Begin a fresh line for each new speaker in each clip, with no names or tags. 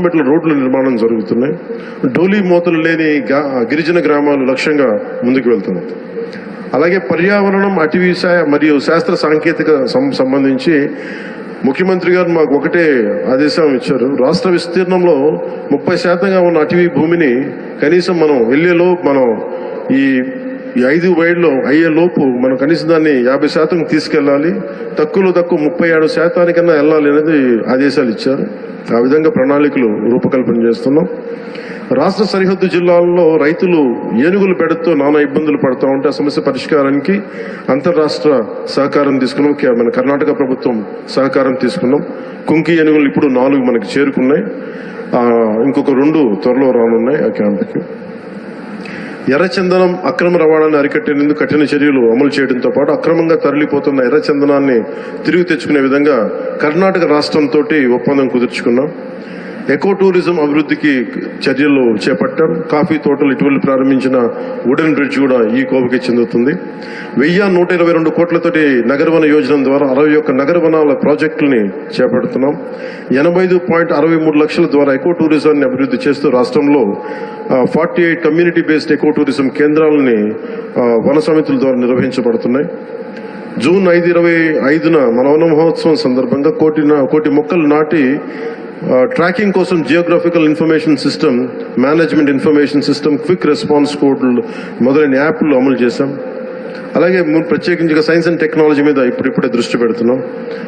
కిలోమీటర్ల రోడ్లు నిర్మాణం జరుగుతున్నాయి. డోలీ మూతలు లేని గిరిజన గ్రామాలు లక్ష్యంగా ముందుకు వెళ్తున్నాయి. అలాగే పర్యావరణం అటవీ మరియు శాస్త్ర సాంకేతిక సం- సంబంధించి ముఖ్యమంత్రి గారు మాకు ఒకటే ఆదేశం ఇచ్చారు. రాష్ట్ర విస్తీర్ణంలో ముప్పై శాతంగా ఉన్న అటవీ భూమిని కనీసం మనం వెళ్ళేలో మనం ఈ ఈ ఐదు వైడ్లో అయ్యే లోపు మనం కనీసం దాన్ని యాభై శాతం తీసుకెళ్ళాలి. తక్కువలో తక్కువ ముప్పై ఏడు శాతానికన్నా వెళ్ళాలి అనేది ఆదేశాలు ఇచ్చారు. ఆ విధంగా ప్రణాళికలు రూపకల్పన చేస్తున్నాం. రాష్ట్ర సరిహద్దు జిల్లాల్లో రైతులు ఏనుగులు పెడతో నానా ఇబ్బందులు పడుతూ ఉంటే ఆ సమస్య పరిష్కారానికి అంతర్రాష్ట్ర సహకారం తీసుకున్నాం. మన కర్ణాటక ప్రభుత్వం సహకారం తీసుకున్నాం. కుంకి ఏనుగులు ఇప్పుడు నాలుగు మనకి చేరుకున్నాయి. ఇంకొక రెండు త్వరలో రానున్నాయి ఆ క్యాంప్కి. ఎర్రచందనం అక్రమ రవాణాన్ని అరికట్టేందుకు కఠిన చర్యలు అమలు చేయడంతో పాటు అక్రమంగా తరలిపోతున్న ఎర్రచందనాన్ని తిరిగి తెచ్చుకునే విధంగా కర్ణాటక రాష్ట్రంతో ఒప్పందం కుదుర్చుకున్నాం. ఎకో టూరిజం అభివృద్ధికి చర్యలు చేపట్టాం కాఫీ తోటలు ఇటీవల ప్రారంభించిన వుడెన్ బ్రిడ్జ్ కూడా ఈ కోవకి చెందుతుంది. వెయ్యి నూట ఇరవై రెండు కోట్లతోటి నగరవన యోజన ద్వారా అరవై ఒక్క నగరవనాల ప్రాజెక్టులని చేపడుతున్నాం. ఎనభై ఐదు పాయింట్ అరవై మూడు లక్షల ద్వారా ఎకో టూరిజాన్ని అభివృద్ధి చేస్తూ రాష్ట్రంలో forty eight community based eco tourism కేంద్రాలని వన సమితుల ద్వారా నిర్వహించబడుతున్నాయి. జూన్ ఐదు ఇరవై ఐదున మన వన మహోత్సవం సందర్భంగా కోటి కోటి మొక్కలు నాటి Uh, ట్రాకింగ్ కోసం geographical information system management information system quick response కోడ్లు మొదలైన యాప్లు అమలు చేశాం. అలాగే ప్రత్యేకించి సైన్స్ అండ్ టెక్నాలజీ మీద ఇప్పుడిప్పుడే దృష్టి పెడుతున్నాం.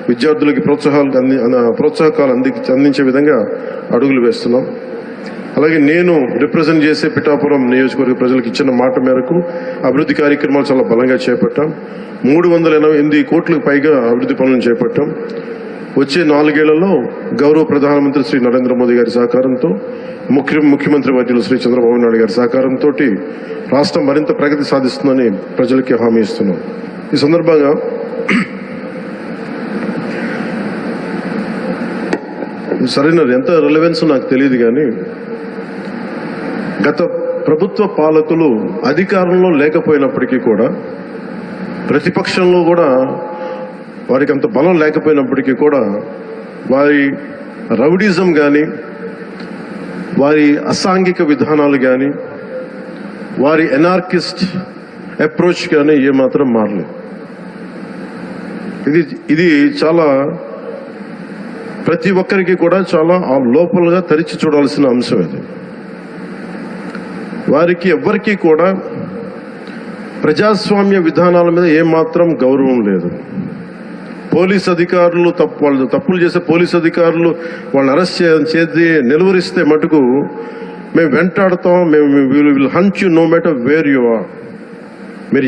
విద్యార్థులకి ప్రోత్సాహాలు అంది ప్రోత్సాహకాలు అంది అందించే విధంగా అడుగులు వేస్తున్నాం. అలాగే నేను రిప్రజెంట్ చేసే పిఠాపురం నియోజకవర్గ ప్రజలకు ఇచ్చిన మాట మేరకు అభివృద్ధి కార్యక్రమాలు చాలా బలంగా చేపట్టాం. మూడు వందల ఎనభై ఎనిమిది కోట్లకు పైగా అభివృద్ధి పనులను చేపట్టాం. వచ్చే నాలుగేళ్ళలో గౌరవ ప్రధానమంత్రి శ్రీ నరేంద్ర మోదీ గారి సహకారంతో ముఖ్య ముఖ్యమంత్రి వైద్యులు శ్రీ చంద్రబాబు నాయుడు గారి సహకారంతో రాష్ట్రం మరింత ప్రగతి సాధిస్తుందని ప్రజలకి హామీ ఇస్తున్నాం. ఈ సందర్భంగా సరైన ఎంత రిలవెన్స్ నాకు తెలియదు కానీ గత ప్రభుత్వ పాలకులు అధికారంలో లేకపోయినప్పటికీ కూడా ప్రతిపక్షంలో కూడా వారికి అంత బలం లేకపోయినప్పటికీ కూడా వారి రౌడిజం కానీ వారి అసాంఘిక విధానాలు కానీ వారి ఎనార్కిస్ట్ అప్రోచ్ కానీ ఏమాత్రం మారలేదు. ఇది ఇది చాలా ప్రతి ఒక్కరికి కూడా చాలా ఆ లోపలగా తెరిచి చూడాల్సిన అంశం ఇది. వారికి ఎవ్వరికీ కూడా ప్రజాస్వామ్య విధానాల మీద ఏమాత్రం గౌరవం లేదు. పోలీస్ అధికారులు తప్పు వాళ్ళు తప్పులు చేసే పోలీస్ అధికారులు వాళ్ళు అరెస్ట్ చేసి నిలువరిస్తే మటుకు మేము వెంటాడతాం మేము will haunt you no matter where you are మీరు